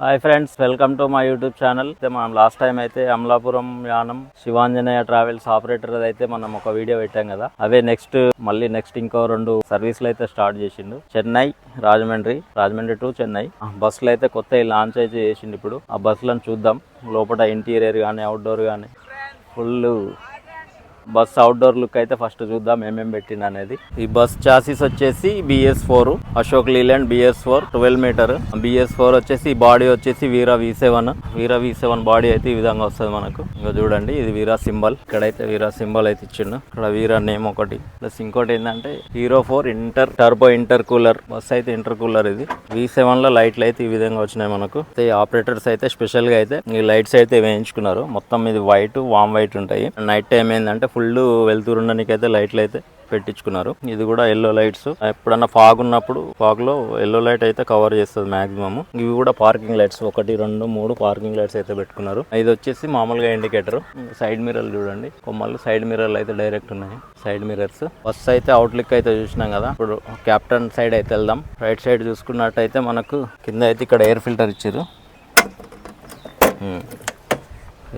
Hi friends welcome to my YouTube channel అయితే మనం last time అయితే అమలాపురం యానం శివాంజనేయ ట్రావెల్స్ ఆపరేటర్ అయితే మనం ఒక వీడియో పెట్టాం కదా. అవే నెక్స్ట్ మళ్ళీ నెక్స్ట్ ఇంకో రెండు సర్వీసులు అయితే స్టార్ట్ చేసిండు. చెన్నై రాజమండ్రి రాజమండ్రి టు చెన్నై. బస్సులు అయితే కొత్త లాంచ్ అయితే చేసిండు ఇప్పుడు. ఆ బస్సులను చూద్దాం. లోపల ఇంటీరియర్ కానీ అవుట్డోర్ కానీ ఫుల్ బస్ అవుట్డోర్ లుక్ అయితే ఫస్ట్ చూద్దాం ఏమేమి పెట్టింది అనేది. ఈ బస్ చాసీస్ వచ్చేసి BS four Ashok Leyland BS four twelve metre BS four వచ్చేసి బాడీ వచ్చేసి Veera V seven Veera V seven body అయితే ఈ విధంగా వస్తుంది మనకు. ఇంకా చూడండి ఇది వీరా సింబల్ ఇక్కడైతే వీరా సింబల్ అయితే ఇచ్చిండు. ఇక్కడ వీరా నేమ్ ఒకటి. ప్లస్ ఇంకోటి ఏంటంటే hero four inter turbo intercooler bus అయితే ఇంటర్ కూలర్ ఇది. వి సెవెన్లో లైట్లు అయితే ఈ విధంగా వచ్చినాయి మనకు. అయితే ఆపరేటర్స్ అయితే స్పెషల్గా అయితే ఈ లైట్స్ అయితే వేయించుకున్నారు. మొత్తం ఇది వైట్ వామ్ వైట్ ఉంటాయి. నైట్ టైం ఏంటంటే ఫుల్ వెళ్తూరు ఉండడానికైతే లైట్లు అయితే పెట్టించుకున్నారు. ఇది కూడా ఎల్లో లైట్స్ ఎప్పుడన్నా ఫాగ్ ఉన్నప్పుడు ఫాగ్లో ఎల్లో లైట్ అయితే కవర్ చేస్తుంది మాక్సిమం ఇవి కూడా పార్కింగ్ లైట్స్ ఒకటి రెండు మూడు పార్కింగ్ లైట్స్ అయితే పెట్టుకున్నారు. ఇది వచ్చేసి మామూలుగా ఇండికేటర్ సైడ్ మిర్రర్ చూడండి. కొమ్మలు సైడ్ మిర్రర్లు అయితే డైరెక్ట్ ఉన్నాయి. సైడ్ మిర్రర్స్ ఫస్ట్ అయితే అవుట్లుక్ అయితే చూసినాం కదా. ఇప్పుడు కెప్టెన్ సైడ్ అయితే వెళ్దాం. రైట్ సైడ్ చూసుకున్నట్టయితే మనకు కింద అయితే ఇక్కడ ఎయిర్ ఫిల్టర్ ఇచ్చారు. Hmm.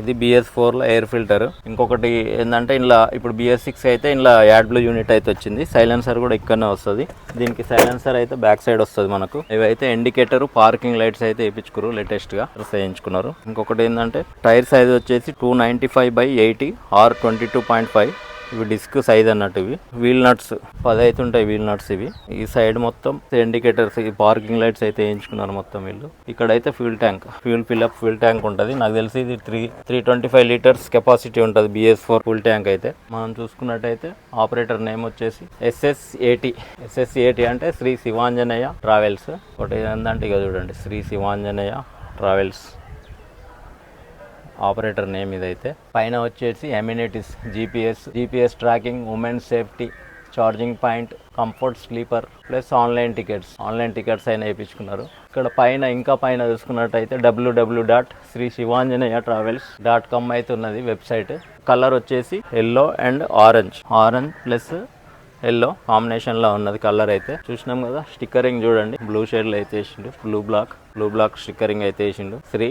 ఇది బిఎస్ ఫోర్లో ఎయిర్ ఫిల్టర్ ఇంకొకటి ఏంటంటే ఇలా ఇప్పుడు బిఎస్ సిక్స్ అయితే ఇలా యాడ్ బ్లూ యూనిట్ అయితే వచ్చింది. సైలెన్సర్ కూడా ఇక్కడనే వస్తుంది. దీనికి సైలెన్సర్ అయితే బ్యాక్ సైడ్ వస్తుంది మనకు. ఇవైతే ఇండికేటర్ పార్కింగ్ లైట్స్ అయితే వేయించుకున్నారు లేటెస్ట్గా చేయించుకున్నారు ఇంకొకటి ఏంటంటే టైర్ సైజ్ వచ్చేసి two ninety five by eighty R twenty two point five ఇవి డిస్క్ సైజ్ అన్నట్టు ఇవి. వీల్ నట్స్ పది అయితే ఉంటాయి వీల్ నట్స్ ఇవి. ఈ సైడ్ మొత్తం ఇండికేటర్స్ ఈ పార్కింగ్ లైట్స్ అయితే వేయించుకున్నారు మొత్తం వీళ్ళు. ఇక్కడైతే fuel tank fuel fill up fuel tank ఉంటుంది. నాకు తెలిసి ఇది three three twenty five litres capacity ఉంటుంది బిఎస్ ఫోర్ ఫుల్ ట్యాంక్ అయితే. మనం చూసుకున్నట్టయితే ఆపరేటర్ నేమ్ వచ్చేసి ఎస్ఎస్ ఏటీ ఎస్ఎస్ ఏటీ అంటే శ్రీ శివాంజనేయ ట్రావెల్స్. ఒకటి ఏంటంటే ఇక చూడండి Shri Shivanjaneya travels. Operator name ఇదైతే. పైన వచ్చేసి amenities GPS GPS tracking women safety charging point comfort sleeper plus online tickets. Online tickets అయినా వేయించుకున్నారు. ఇక్కడ పైన ఇంకా పైన చూసుకున్నట్టయితే WW dot Shri Shivanjaneya travels dot com అయితే ఉన్నది వెబ్సైట్. కలర్ వచ్చేసి yellow and orange. Orange plus yellow కాంబినేషన్లో ఉన్నది కలర్ అయితే. చూసినాం కదా స్టిక్కరింగ్ చూడండి. బ్లూ షేడ్లో అయితే వేసిండు. Blue black blue black stickering అయితే వేసిండు. శ్రీ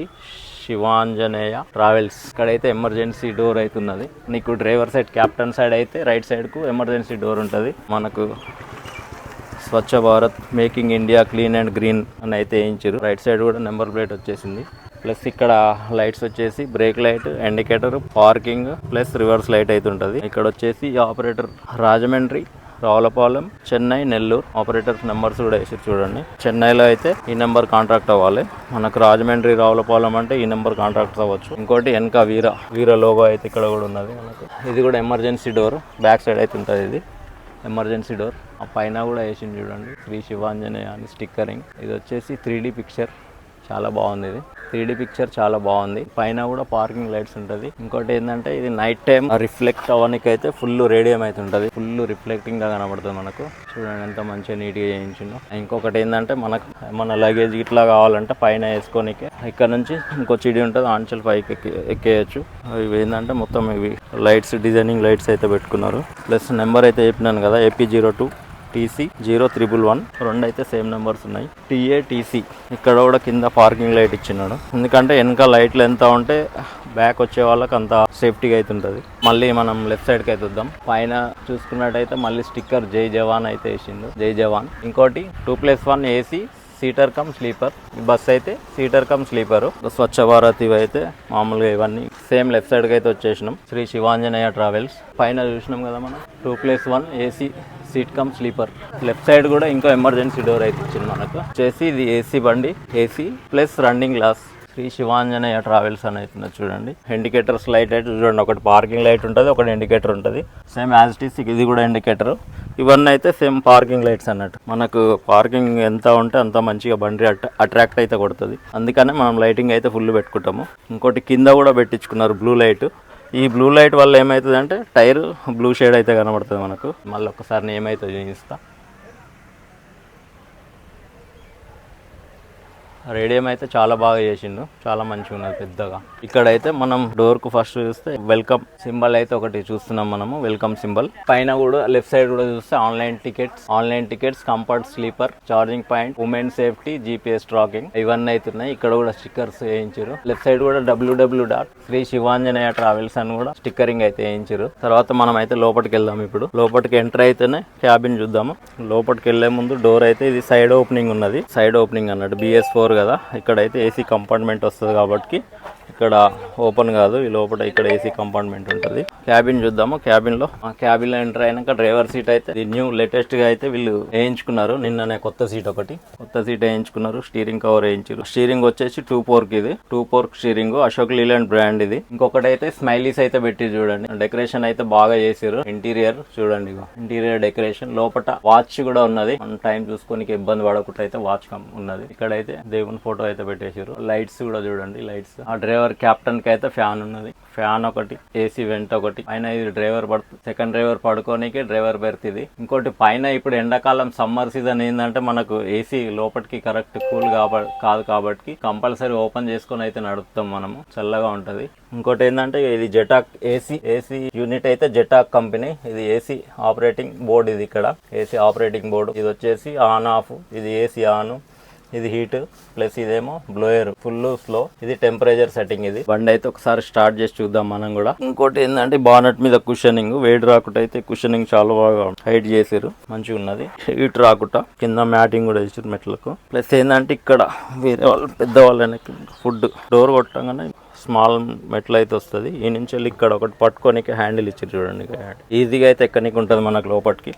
శివాంజనేయ ట్రావెల్స్. ఇక్కడైతే ఎమర్జెన్సీ డోర్ అయితే ఉన్నది నీకు డ్రైవర్ సైడ్ క్యాప్టెన్ సైడ్ అయితే రైట్ సైడ్కు ఎమర్జెన్సీ డోర్ ఉంటుంది. మనకు Swachh Bharat making India clean and green అని అయితే వేయించారు రైట్ సైడ్ కూడా నెంబర్ ప్లేట్ వచ్చేసింది. ప్లస్ ఇక్కడ లైట్స్ వచ్చేసి brake light indicator parking plus reverse light అయితే ఉంటుంది. ఇక్కడ వచ్చేసి operator Rajahmundry Ravulapalem Chennai Nellore. Operators numbers కూడా వేసి చూడండి. చెన్నైలో అయితే ఈ నెంబర్ కాంట్రాక్ట్ అవ్వాలి. మనకు రాజమండ్రి రావులపాలెం అంటే ఈ నెంబర్ కాంట్రాక్ట్ అవ్వచ్చు. ఇంకోటి వెనక వీర వీర లోగో అయితే ఇక్కడ కూడా ఉన్నది మనకు. ఇది కూడా ఎమర్జెన్సీ డోర్ బ్యాక్ సైడ్ అయితే ఉంటుంది ఇది. ఎమర్జెన్సీ డోర్ ఆ పైన కూడా వేసింది చూడండి. శ్రీ శివాంజనేయ అని స్టిక్కరింగ్ ఇది వచ్చేసి త్రీ పిక్చర్ చాలా బాగుంది ఇది. త్రీ పిక్చర్ చాలా బాగుంది. పైన కూడా పార్కింగ్ లైట్స్ ఉంటుంది. ఇంకోటి ఏంటంటే ఇది నైట్ టైం రిఫ్లెక్ట్ అవ్వడానికి అయితే ఫుల్ రేడియం అయితే ఉంటుంది. ఫుల్ రిఫ్లెక్టింగ్గా కనబడుతుంది మనకు. చూడండి ఎంత మంచిగా నీట్గా చేయించిందో ఇంకొకటి ఏంటంటే మనకు మన లగేజ్ ఇట్లా కావాలంటే పైన వేసుకోనికి ఇక్కడ నుంచి ఇంకో చిడి ఉంటుంది ఆంచల్ పైకి ఎక్కి ఎక్కేయచ్చు. ఇవి ఏంటంటే మొత్తం ఇవి లైట్స్ డిజైనింగ్ లైట్స్ అయితే పెట్టుకున్నారు. ప్లస్ నెంబర్ అయితే చెప్పినాను కదా AP zero two. TC zero triple one. రెండు అయితే సేమ్ నెంబర్స్ ఉన్నాయి. TA TC. ఇక్కడ కూడా కింద పార్కింగ్ లైట్ ఇచ్చినాడు. ఎందుకంటే వెనక లైట్లు ఎంత ఉంటే బ్యాక్ వచ్చే వాళ్ళకి అంత సేఫ్టీగా అయితే ఉంటుంది. మళ్ళీ మనం లెఫ్ట్ సైడ్కి అయితే వద్దాం పైన చూసుకున్నట్టయితే మళ్ళీ స్టిక్కర్ జై జవాన్ అయితే వేసిండు. జై జవాన్. ఇంకోటి two plus one AC seater cum sleeper. ఈ బస్ అయితే seater cum sleeper. Swachh Bharat ఇవి అయితే మామూలుగా ఇవన్నీ. సేమ్ లెఫ్ట్ సైడ్కి అయితే వచ్చేసినాం. శ్రీ శివాంజనేయ ట్రావెల్స్. పైన చూసినాం కదా మనం. Two plus one AC seat cum sleeper. Left side కూడా ఇంకో ఎమర్జెన్సీ డోర్ అయితే ఇచ్చింది మనకు. చేసి ఇది ఏసీ బండి. AC plus running glass. Shri Shivanjaneya travels అని అవుతుంది చూడండి. ఇండికేటర్స్ లైట్ అయితే చూడండి ఒకటి పార్కింగ్ లైట్ ఉంటుంది ఒకటి ఇండికేటర్ ఉంటుంది. సేమ్ యాజ్ ఇట్ ఈస్ ఇది కూడా ఇండికేటర్. ఇవన్నీ అయితే సేమ్ పార్కింగ్ లైట్స్ అన్నట్టు. మనకు పార్కింగ్ ఎంత ఉంటే అంత మంచిగా బండి అట్రాక్ట్ అయితే కొడుతుంది. అందుకనే మనం లైటింగ్ అయితే ఫుల్ పెట్టుకుంటాము. ఇంకోటి కింద కూడా పెట్టించుకున్నారు బ్లూ లైట్. ఈ బ్లూ లైట్ వల్ల ఏమవుతుంది అంటే టైర్ బ్లూ షేడ్ అయితే కనబడుతుంది మనకు. మళ్ళీ ఒకసారి ఏమైతే చూపిస్తాను రేడియం అయితే చాలా బాగా చేసిండు. చాలా మంచిగా ఉన్నది పెద్దగా. ఇక్కడైతే మనం డోర్కు ఫస్ట్ చూస్తే వెల్కమ్ సింబల్ అయితే ఒకటి చూస్తున్నాం మనము. వెల్కమ్ సింబల్ పైన కూడా లెఫ్ట్ సైడ్ కూడా చూస్తే online tickets online tickets comfort sleeper charging point women safety GPS tracking ఇవన్నీ అవుతున్నాయి ఇక్కడ కూడా స్టిక్కర్స్ వేయించారు లెఫ్ట్ సైడ్ కూడా WW dot Shri Shivanjaneya travels అని కూడా స్టిక్కరింగ్ అయితే వేయించారు తర్వాత మనం అయితే లోపలికి వెళ్దాం ఇప్పుడు. లోపలికి ఎంటర్ అయితేనే క్యాబిన్ చూద్దాము. లోపలికి వెళ్ళే ముందు డోర్ అయితే ఇది సైడ్ ఓపెనింగ్ ఉన్నది. సైడ్ ఓపెనింగ్ అన్నట్టు బిఎస్ ఫోర్ కదా ఇక్కడైతే ఏసీ కంపార్ట్మెంట్ వస్తుంది కాబట్టి ఇక్కడ ఓపెన్ కాదు ఈ లోపల ఇక్కడ ఏసీ కంపార్ట్మెంట్ ఉంటుంది. క్యాబిన్ చూద్దాము క్యాబిన్లో ఆ క్యాబిన్లో ఎంటర్ అయినాక డ్రైవర్ సీట్ అయితే ఇది న్యూ లేటెస్ట్గా అయితే వీళ్ళు వేయించుకున్నారు. నిన్ననే కొత్త సీట్ ఒకటి. కొత్త సీట్ వేయించుకున్నారు స్టీరింగ్ కవర్ వేయించారు స్టీరింగ్ వచ్చేసి టూ పోర్క్ ఇది. Two fork steering Ashok Leyland brand ఇది. ఇంకొకటి అయితే స్మైలీస్ అయితే పెట్టి చూడండి. డెకరేషన్ అయితే బాగా చేసారు ఇంటీరియర్ చూడండి ఇంటీరియర్ డెకరేషన్ లోపల వాచ్ కూడా ఉన్నది. మనం టైం చూసుకోనికి ఇబ్బంది పడకుండా అయితే వాచ్ ఉన్నది. ఇక్కడైతే దేవుని ఫోటో అయితే పెట్టేసారు లైట్స్ కూడా చూడండి లైట్స్ ఆ డ్రైవర్ కెప్టెన్కి అయితే ఫ్యాన్ ఉన్నది. ఫ్యాన్ ఒకటి ఏసీ వెంట్ ఒకటి. పైన ఇది డ్రైవర్ పడుతుంది సెకండ్ డ్రైవర్ పడుకోనికి డ్రైవర్ బెర్త్ ఇది ఇంకోటి పైన ఇప్పుడు ఎండాకాలం సమ్మర్ సీజన్ ఏంటంటే మనకు ఏసీ లోపలికి కరెక్ట్ కూల్ కాదు కాబట్టి కంపల్సరీ ఓపెన్ చేసుకొని అయితే నడుపుతాం మనము. చల్లగా ఉంటది. ఇంకోటి ఏంటంటే ఇది జెటాక్ ఏసీ ఏసీ యూనిట్ అయితే జెటాక్ కంపెనీ. ఇది ఏసీ ఆపరేటింగ్ బోర్డు ఇది ఇక్కడ. AC operating board. ఇది వచ్చేసి ఆన్ ఆఫ్ ఇది ఏసీ ఆన్. ఇది హీట్ ప్లస్ ఇదేమో బ్లోయర్ ఫుల్ స్లో ఇది టెంపరేచర్ సెట్టింగ్ ఇది. బండి అయితే ఒకసారి స్టార్ట్ చేసి చూద్దాం మనం కూడా. ఇంకోటి ఏంటంటే బానెట్ మీద కుషనింగ్ వేడి రాకుండా అయితే కుషనింగ్ చాలా బాగా హైట్ చేసారు మంచిగా ఉన్నది. హీట్ రాకుండా కింద మ్యాటింగ్ కూడా వేసారు మెట్లకు. ప్లస్ ఏంటంటే ఇక్కడ వేరే వాళ్ళు పెద్దవాళ్ళని ఫుడ్ డోర్ కొట్టగానే స్మాల్ మెట్లు అయితే వస్తుంది. ఈ నుంచి వెళ్ళి ఇక్కడ ఒకటి పట్టుకోనికి హ్యాండిల్ ఇచ్చారు చూడండి. ఈజీగా అయితే ఎక్కడికి ఉంటుంది మనకు లోపలికి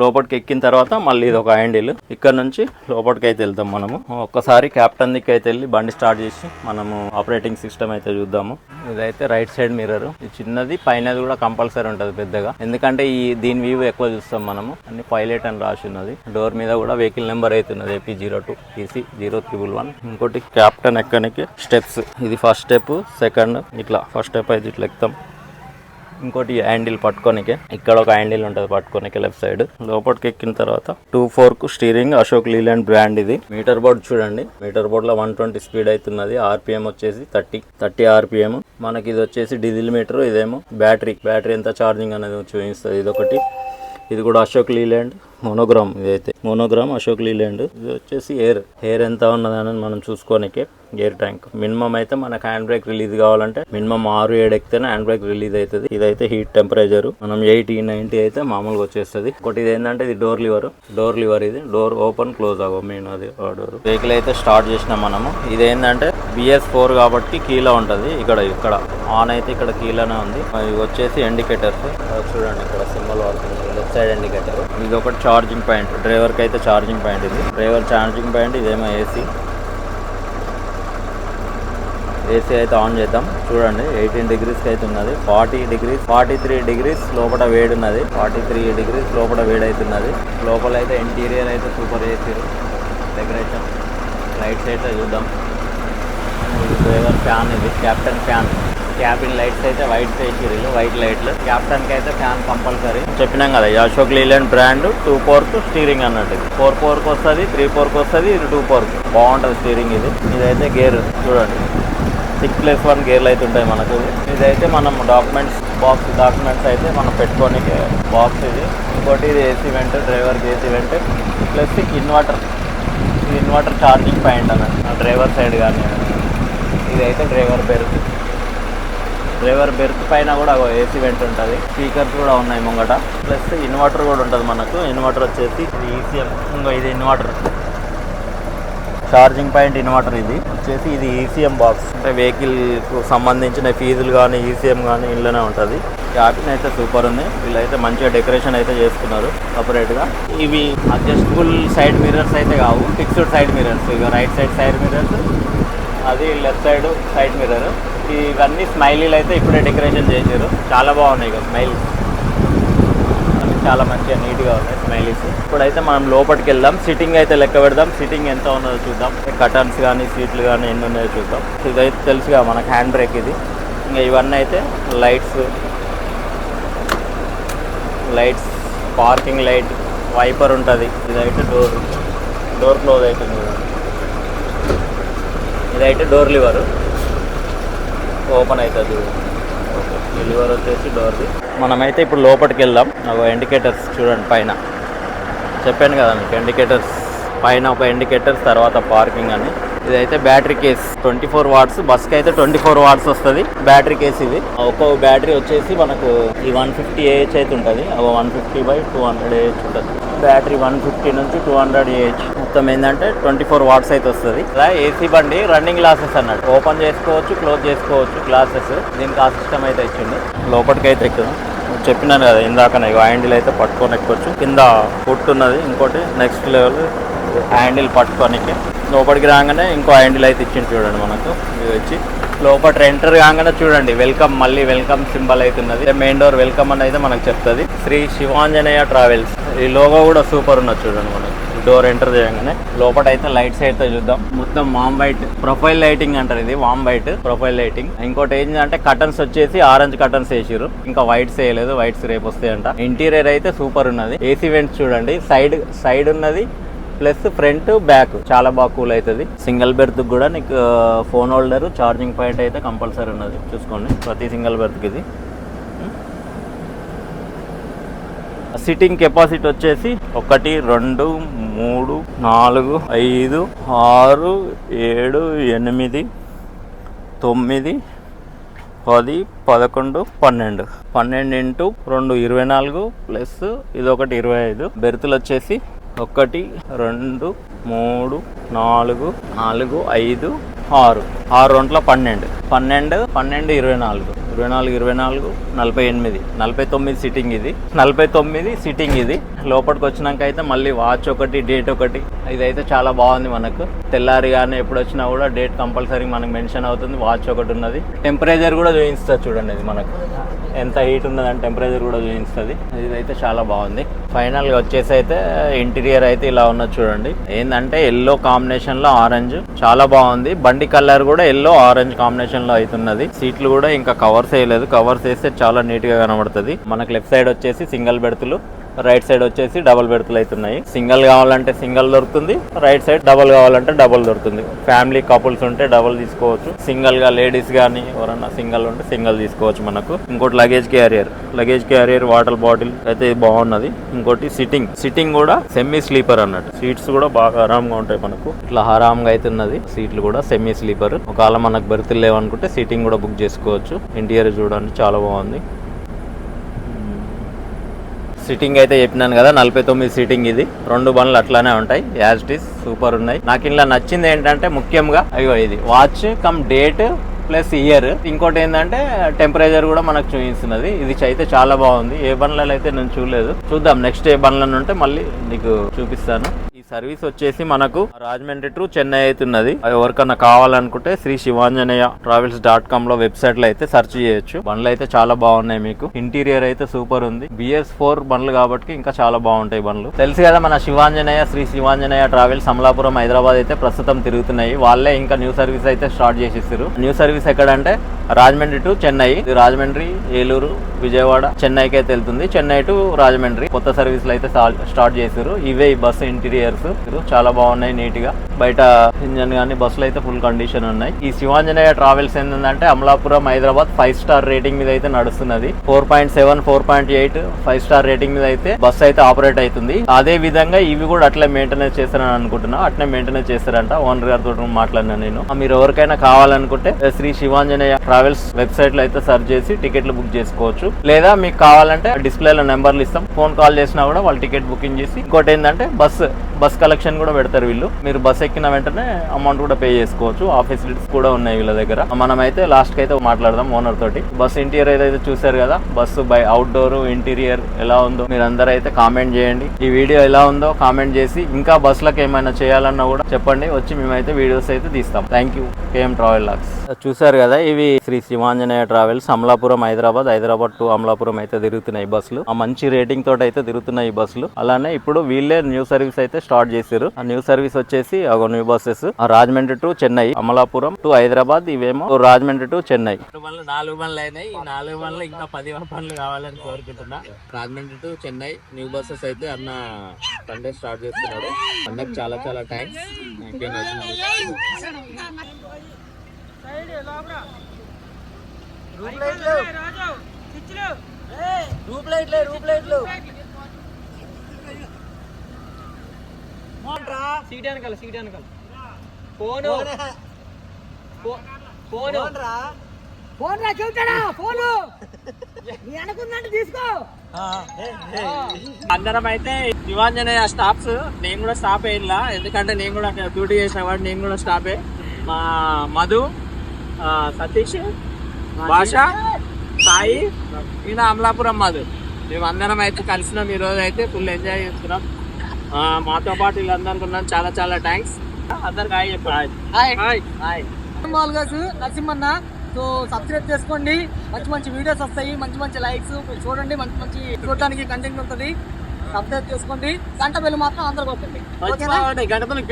లోపలికి ఎక్కిన తర్వాత మళ్ళీ ఇది ఒక హ్యాండిల్ ఇక్కడ నుంచి లోపలికి అయితే వెళ్తాం మనము. ఒక్కసారి క్యాప్టెన్ దిక్కు అయితే వెళ్ళి బండి స్టార్ట్ చేసి మనము ఆపరేటింగ్ సిస్టమ్ అయితే చూద్దాము. ఇదైతే రైట్ సైడ్ మిర్రర్ ఈ చిన్నది పైనది కూడా కంపల్సరీ ఉంటుంది పెద్దగా. ఎందుకంటే ఈ దీని వ్యూ ఎక్కువ చూస్తాం మనము. అన్ని పైలట్ అని రాసి ఉన్నది. డోర్ మీద కూడా వెహికల్ నెంబర్ అవుతున్నది AP zero two TC zero triple one ఇంకోటి క్యాప్టెన్ ఎక్కడానికి స్టెప్స్ ఇది ఫస్ట్ స్టెప్ సెకండ్ ఇట్లా. ఫస్ట్ స్టెప్ అయితే ఇట్లా ఎక్కుతాం. ఇంకోటి హ్యాండిల్ పట్టుకోనికే. ఇక్కడ ఒక హ్యాండిల్ ఉంటుంది పట్టుకోనికే లెఫ్ట్ సైడ్. లోపలికి ఎక్కిన తర్వాత two fork steering Ashok Leyland brand ఇది. మీటర్ బోర్డ్ చూడండి. మీటర్ బోర్డ్లో వన్ ట్వంటీ స్పీడ్ అవుతున్నది ఆర్పిఎం వచ్చేసి థర్టీ థర్టీ ఆర్పిఎం. మనకి ఇది వచ్చేసి డీజిల్ మీటర్ ఇదేమో బ్యాటరీ. బ్యాటరీ ఎంత ఛార్జింగ్ అనేది చూపిస్తుంది. ఇది ఒకటి ఇది కూడా అశోక్ లీలాండ్ మోనోగ్రామ్ ఇదైతే. Monogram Ashok Leyland. ఇది వచ్చేసి ఎయిర్ ఎయిర్ ఎంత ఉన్నదని మనం చూసుకోనికే ఎయిర్ ట్యాంక్ మినిమం అయితే మనకు హ్యాండ్ బ్రేక్ రిలీజ్ కావాలంటే మినిమం ఆరు ఏడు ఎక్కితేనే హ్యాండ్ బ్రేక్ రిలీజ్ అవుతుంది ఇదైతే హీట్ టెంపరేచర్ మనం ఎయిటీ నైన్టీ అయితే మామూలుగా వచ్చేస్తుంది. ఒకటి ఇది ఏంటంటే ఇది డోర్ లివర్ డోర్ లివర్ ఇది. డోర్ ఓపెన్ క్లోజ్ అవ్వ మెయిన్ అది డోర్ వెహికల్ అయితే స్టార్ట్ చేసినాం మనము. ఇది ఏంటంటే బిఎస్ ఫోర్ కాబట్టి కీలో ఉంటుంది. ఇక్కడ ఇక్కడ. ఆన్ అయితే ఇక్కడ కీలోనే ఉంది. ఇది వచ్చేసి ఇండికేటర్స్ చూడండి ఇక్కడ సింబల్ వాడుతుంది లెఫ్ట్ సైడ్ ఇండికేటర్ ఇది ఒకటి ఛార్జింగ్ పాయింట్ డ్రైవర్కి అయితే ఛార్జింగ్ పాయింట్ ఇది. డ్రైవర్ ఛార్జింగ్ పాయింట్ ఇదేమో ఏసీ ఏసీ అయితే ఆన్ చేద్దాం. చూడండి ఎయిటీన్ డిగ్రీస్కి అయితే ఉన్నది. Forty degrees forty three degrees లోపల వేడి ఉన్నది. ఫార్టీ త్రీ డిగ్రీస్ లోపల వేడి అవుతున్నది లోపల అయితే ఇంటీరియర్ అయితే సూపర్ ఏసీ డెకరేషన్ లైట్స్ అయితే చూద్దాం. డ్రైవర్ ఫ్యాన్ ఇది. క్యాప్టెన్ ఫ్యాన్ క్యాబిన్ లైట్స్ అయితే వైట్ వేసిరు వైట్ లైట్లు. క్యాప్టెన్కి అయితే ఫ్యాన్ కంపల్సరీ. చెప్పినాం కదా Ashok Leyland brand two fork steering అన్నట్టు. ఫోర్ పోర్క్ వస్తుంది త్రీ పోర్క్ వస్తుంది ఇది టూ పోర్క్ బాగుంటుంది స్టీరింగ్ ఇది. ఇదైతే గేర్ చూడండి. సిక్స్ ప్లస్ వన్ గేర్లు అయితే ఉంటాయి మనకు. ఇదైతే మనం డాక్యుమెంట్స్ బాక్స్ డాక్యుమెంట్స్ అయితే మనం పెట్టుకోనికి బాక్స్ ఇది. ఇంకోటి ఇది ఏసీ వెంట్ డ్రైవర్కి ఏసీ వెంట్. Plus inverter. ఇది ఇన్వర్టర్ ఛార్జింగ్ పాయింట్ అన్నట్టు. డ్రైవర్ సైడ్ కానీ ఇదైతే డ్రైవర్ పేరు డ్రైవర్ బెర్త్ పైన కూడా ఏసీ వెంట ఉంటుంది. స్పీకర్స్ కూడా ఉన్నాయి ముంగట. ప్లస్ ఇన్వర్టర్ కూడా ఉంటుంది మనకు. ఇన్వర్టర్ వచ్చేసి ఇది ఈసీఎం. ఇంకో ఇది ఇన్వర్టర్. ఛార్జింగ్ పాయింట్ ఇన్వర్టర్ ఇది. వచ్చేసి ఇది ఈసీఎం బాక్స్ అంటే వెహికల్ సంబంధించిన ఫీజులు కానీ ఈసీఎం కానీ ఇంట్లోనే ఉంటుంది. క్యాబిన్ అయితే సూపర్ ఉంది. వీళ్ళైతే మంచిగా డెకరేషన్ అయితే చేసుకున్నారు సపరేట్గా ఇవి అడ్జస్టబుల్ సైడ్ మిర్రర్స్ అయితే కావు. ఫిక్స్డ్ సైడ్ మిర్రర్స్ ఇక రైట్ సైడ్ సైడ్ మిర్రర్స్ అది లెఫ్ట్ సైడ్ సైడ్ మిర్రర్ ఇవన్నీ స్మైలీలు అయితే ఇప్పుడే డెకరేషన్ చేశారు. చాలా బాగున్నాయి ఇక స్మైల్. చాలా మంచిగా నీట్గా ఉన్నాయి స్మైలీస్. ఇప్పుడైతే మనం లోపలికి వెళ్దాం. సిట్టింగ్ అయితే లెక్క పెడదాం. సిట్టింగ్ ఎంత ఉన్నదో చూద్దాం. కటన్స్ కానీ సీట్లు కానీ ఎన్ని ఉన్నాయో చూద్దాం. ఇదైతే తెలుసుగా మనకు హ్యాండ్ బ్రేక్ ఇది. ఇంకా ఇవన్నీ అయితే lights. Lights parking light wiper ఉంటుంది. ఇదైతే డోర్. డోర్ క్లోజ్ అవుతుంది. ఇదైతే డోర్ లివర్. ఓపెన్ అవుతుంది. ఓకే డెలివరీ వచ్చేసి డోర్ది. మనమైతే ఇప్పుడు లోపలికి వెళ్దాం. ఒక ఇండికేటర్స్ చూడండి పైన. చెప్పాను కదా మీకు ఇండికేటర్స్ పైన ఒక ఇండికేటర్స్ తర్వాత పార్కింగ్ అని. ఇదైతే battery case. Twenty four watts బస్కి అయితే ట్వంటీ ఫోర్ వాట్స్ వస్తుంది. బ్యాటరీ కేస్ ఇది. ఒక్కొక్క బ్యాటరీ వచ్చేసి మనకు ఈ వన్ ఫిఫ్టీ ఏహెచ్ అయితే ఉంటుంది. One fifty by two hundred AH ఉంటుంది. బ్యాటరీ వన్ ఫిఫ్టీ నుంచి టూ హండ్రెడ్ ఏహెచ్ మొత్తం ఏంటంటే ట్వంటీ ఫోర్ వాట్స్ అయితే వస్తుంది. ఇలా ఏసీ బండి రన్నింగ్ గ్లాసెస్ అన్నట్టు. ఓపెన్ చేసుకోవచ్చు క్లోజ్ చేసుకోవచ్చు గ్లాసెస్ దీనికి ఆ సిస్టమ్ అయితే ఇచ్చింది లోపలికి అయితే ఎక్కుదాం చెప్పినాను కదా ఇందాక హ్యాండిల్ అయితే పట్టుకొని ఎక్కొచ్చు. కింద ఫుట్ ఉన్నది. ఇంకోటి నెక్స్ట్ లెవెల్ హ్యాండిల్ పట్టుకోనికి. లోపలికి రాగానే ఇంకో హ్యాండిల్ అయితే ఇచ్చింది చూడండి మనకు. ఇది వచ్చి లోపల ఎంటర్ కాగానే చూడండి వెల్కమ్ మళ్ళీ వెల్కమ్ సింబల్ అవుతున్నది మెయిన్ డోర్ వెల్కమ్ అని అయితే మనకు చెప్తుంది. శ్రీ శివాంజనేయ ట్రావెల్స్ ఈ లోగో కూడా సూపర్ ఉన్నది చూడండి మనకు. డోర్ ఎంటర్ చేయగానే లోపల అయితే లైట్స్ అయితే చూద్దాం. మొత్తం వామ్ వైట్ ప్రొఫైల్ లైటింగ్ అంటారు ఇది వామ్ వైట్ ప్రొఫైల్ లైటింగ్ ఇంకోటి ఏంటంటే కటన్స్ వచ్చేసి ఆరెంజ్ కటన్స్ వేసిరు ఇంకా వైట్స్ వేయలేదు వైట్స్ రేపు వస్తాయంట. ఇంటీరియర్ అయితే సూపర్ ఉన్నది. ఏసీ వెంట్స్ చూడండి. సైడ్ సైడ్ ఉన్నది. Plus front back. చాలా బాగా కూల్ అవుతుంది సింగిల్ బెర్త్ కూడా నీకు ఫోన్ హోల్డర్ ఛార్జింగ్ పాయింట్ అయితే కంపల్సరీ ఉన్నది. చూసుకోండి. ప్రతి సింగిల్ బెర్త్కి ఇది. సిట్టింగ్ కెపాసిటీ వచ్చేసి ఒకటి రెండు మూడు నాలుగు ఐదు ఆరు ఏడు ఎనిమిది తొమ్మిది పది పదకొండు పన్నెండు. పన్నెండు ఇంటూ రెండు ఇరవై నాలుగు ప్లస్ ఇది ఒకటి ఇరవై ఐదు. బెర్తులు వచ్చేసి ఒకటి రెండు మూడు నాలుగు నాలుగు ఐదు ఆరు. ఆరు రెంట్ల పన్నెండు. పన్నెండు పన్నెండు ఇరవై నాలుగు. ఇరవై నాలుగు ఇరవై నాలుగు నలభై ఎనిమిది. నలభై తొమ్మిది సిట్టింగ్ ఇది. నలభై తొమ్మిది సిట్టింగ్ ఇది. లోపలికి వచ్చినాక అయితే మళ్ళీ వాచ్ ఒకటి డేట్ ఒకటి. ఇదైతే చాలా బాగుంది మనకు. తెల్లారి కానీ ఎప్పుడు వచ్చినా కూడా డేట్ కంపల్సరీ మనకు మెన్షన్ అవుతుంది. వాచ్ ఒకటి ఉన్నది. టెంపరేచర్ కూడా చూపిస్తుంది చూడండి ఇది మనకు. ఎంత హీట్ ఉన్నదని టెంపరేచర్ కూడా చూపిస్తుంది. ఇదైతే చాలా బాగుంది. ఫైనల్గా వచ్చేసి అయితే ఇంటీరియర్ అయితే ఇలా ఉన్నది చూడండి. ఏంటంటే ఎల్లో కాంబినేషన్లో ఆరెంజ్ చాలా బాగుంది. బండి కలర్ కూడా ఎల్లో ఆరెంజ్ కాంబినేషన్లో అవుతున్నది సీట్లు కూడా ఇంకా కవర్స్ వేయలేదు కవర్స్ వేస్తే చాలా నీట్గా కనబడుతుంది. మనకు లెఫ్ట్ సైడ్ వచ్చేసి సింగిల్ బెర్తులు రైట్ సైడ్ వచ్చేసి డబల్ బెర్తులు అవుతున్నాయి సింగిల్ కావాలంటే సింగిల్ దొరుకుతుంది రైట్ సైడ్ డబల్ కావాలంటే డబల్ దొరుకుతుంది. ఫ్యామిలీ కపుల్స్ ఉంటే డబల్ తీసుకోవచ్చు. సింగిల్గా లేడీస్ కానీ ఎవరన్నా సింగిల్ ఉంటే సింగిల్ తీసుకోవచ్చు మనకు. ఇంకోటి luggage carrier. Luggage carrier water bottle అయితే బాగున్నది. ఇంకోటి సిట్టింగ్. సిట్టింగ్ కూడా సెమీ స్లీపర్ అన్నట్టు. సీట్స్ కూడా బాగా ఆరాంగా ఉంటాయి మనకు. ఇట్లా ఆరాంగా అయితే ఉన్నది సీట్లు కూడా సెమీ స్లీపర్. ఒకవేళ మనకు బెర్తులు లేవనుకుంటే సీటింగ్ కూడా బుక్ చేసుకోవచ్చు. ఇంటీరియర్ చూడండి చాలా బాగుంది. సిట్టింగ్ అయితే చెప్పినాను కదా నలభై తొమ్మిది సిట్టింగ్ ఇది. రెండు బండ్లు అట్లానే ఉంటాయి. యాజ్ సూపర్ ఉన్నాయి. నాకు ఇలా నచ్చింది ఏంటంటే ముఖ్యంగా అయ్యో ఇది watch cum date plus year ఇంకోటి ఏంటంటే టెంపరేచర్ కూడా మనకు చూపిస్తున్నది. ఇది అయితే చాలా బాగుంది. ఏ బండ్లలో అయితే నేను చూడలేదు. చూద్దాం నెక్స్ట్ ఏ బండ్లను ఉంటే మళ్ళీ నీకు చూపిస్తాను. సర్వీస్ వచ్చేసి మనకు రాజమండ్రి టు చెన్నై అవుతున్నది. అది ఎవరికన్నా కావాలనుకుంటే శ్రీ శివాంజనేయ ట్రావెల్స్ డాట్ కామ్లో వెబ్సైట్లో అయితే సెర్చ్ చేయొచ్చు. బండ్లు అయితే చాలా బాగున్నాయి మీకు. ఇంటీరియర్ అయితే సూపర్ ఉంది. బిఎస్ ఫోర్ బండ్లు కాబట్టి ఇంకా చాలా బాగుంటాయి బండ్లు. తెలుసు కదా మన శివాంజనేయ శ్రీ శివాంజనేయ ట్రావెల్స్ అమలాపురం హైదరాబాద్ అయితే ప్రస్తుతం తిరుగుతున్నాయి. వాళ్ళే ఇంకా న్యూ సర్వీస్ అయితే స్టార్ట్ చేసేసారు న్యూ సర్వీస్ ఎక్కడంటే రాజమండ్రి టు చెన్నై. ఇది రాజమండ్రి ఏలూరు విజయవాడ చెన్నైకి అయితే వెళ్తుంది. చెన్నై టు రాజమండ్రి. కొత్త సర్వీసులు అయితే స్టార్ట్ చేశారు ఇవే ఈ బస్సు ఇంటీరియర్స్. చాలా బాగున్నాయి నీట్గా బయట ఇంజన్ కానీ బస్సులు అయితే ఫుల్ కండిషన్ ఉన్నాయి. ఈ శివాంజనేయ ట్రావెల్స్ ఏంటంటే Amalapuram Hyderabad five star rating మీద అయితే నడుస్తున్నది. Four point seven four point eight five star rating మీద అయితే బస్సు అయితే ఆపరేట్ అవుతుంది అదే విధంగా ఇవి కూడా అట్లా మెయింటెనెన్స్ చేస్తారని అనుకుంటున్నా. అట్లే మెయింటెనెన్స్ చేస్తారంట. ఓనర్ గారితో మాట్లాడినా నేను. మీరు ఎవరికైనా కావాలనుకుంటే శ్రీ శివాంజనేయ ట్రావెల్స్ వెబ్సైట్లో అయితే సర్చ్ చేసి టికెట్లు బుక్ చేసుకోవచ్చు. లేదా మీకు కావాలంటే డిస్ప్లేలో నెంబర్లు ఇస్తాం. ఫోన్ కాల్ చేసినా కూడా వాళ్ళు టికెట్ బుకింగ్ చేసి ఇంకోటి ఏంటంటే బస్ బస్ కలెక్షన్ కూడా పెడతారు వీళ్ళు. మీరు బస్ ఎక్కిన వెంటనే అమౌంట్ కూడా పే చేసుకోవచ్చు. ఆ ఫెసిలిటీస్ కూడా ఉన్నాయి వీళ్ళ దగ్గర. మనం అయితే లాస్ట్ అయితే మాట్లాడదాం ఓనర్ తోటి. బస్ ఇంటీరియర్ అయితే చూసారు కదా బస్సు బై అవుట్డోర్ ఇంటీరియర్ ఎలా ఉందో మీరు అందరూ అయితే కామెంట్ చేయండి. ఈ వీడియో ఎలా ఉందో కామెంట్ చేసి ఇంకా బస్సులకు ఏమైనా చేయాలన్నా కూడా చెప్పండి. వచ్చి మేమైతే వీడియోస్ అయితే తీస్తాం. Thank you KM travel logs. చూసారు కదా ఇవి శ్రీ శివాంజనేయ ట్రావెల్స్. అమలాపురం హైదరాబాద్ హైదరాబాద్ టు అమలాపురం అయితే తిరుగుతున్నాయి బస్సులు. ఆ మంచి రేటింగ్ తోటి అయితే తిరుగుతున్నాయి ఈ బస్సులు. అలానే ఇప్పుడు వీళ్ళే న్యూ సర్వీస్ అయితే స్టార్ట్ చేశారు. ఆ న్యూ సర్వీస్ వచ్చేసి ఒక new buses. Rajahmundry to Chennai Amalapuram to Hyderabad ఇవేమో రాజమండ్రి టు చెన్నై. నాలుగు బండ్లు అయినాయి. నాలుగు బండ్లు ఇంకా పది బండ్లు కావాలని కోరుకుంటున్నా. Rajahmundry to Chennai new buses అయితే అన్న సండే స్టార్ట్ చేస్తున్నాడు. అన్నకు చాలా చాలా థ్యాంక్స్. ఇంకేం నచ్చింది సీట్ వెనకాల సీట్ వెనకాల. ఫోను. ఫోను. ఫోన్ రా ఫోను. నీ అనుకుందంటే తీసుకో. అందరం అయితే యువాంజనేయ స్టాఫ్స్ నేను కూడా స్టాప్ అయ్యిందా ఎందుకంటే నేను కూడా డ్యూటీ చేసిన వాడు నేను కూడా స్టాపే మా మధు ఆ, సతీష్ భాష సాయి ఈయన అమలాపురం మధు మేమందరం అయితే కలిసినాం ఈ రోజు అయితే ఫుల్ ఎంజాయ్ చేస్తున్నాం. ఆ, మాతో పాటు వీళ్ళందరికీ ఉన్నాం. చాలా చాలా థ్యాంక్స్ అందరికి హాయ్ హాయ్. హాయ్. హాయ్. గారు నరసింహన్న సో సబ్స్క్రైబ్ చేసుకోండి. మంచి మంచి వీడియోస్ వస్తాయి. మంచి మంచి లైక్స్ చూడండి. మంచి మంచి చూడడానికి కంటెంట్ ఉంటుంది. సబ్స్క్రైబ్ చేసుకోండి. గంట బెల్లు మాత్రం అందరు కొట్టండి ఓకేనా గణపతులు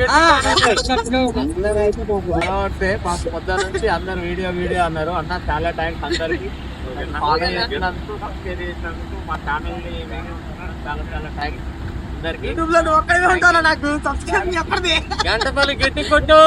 పొద్దు నుంచి అందరు వీడియో వీడియో అన్నారు. అన్న చాలా థ్యాంక్స్ అందరికి. మా ఛానల్ని చాలా చాలా థ్యాంక్స్ అందరికి. యూట్యూబ్లో ఒక్కడే ఉంటాను నాకు. సబ్స్క్రైబ్ ఎప్పటిది గంటపల్లి గట్టి కొట్టు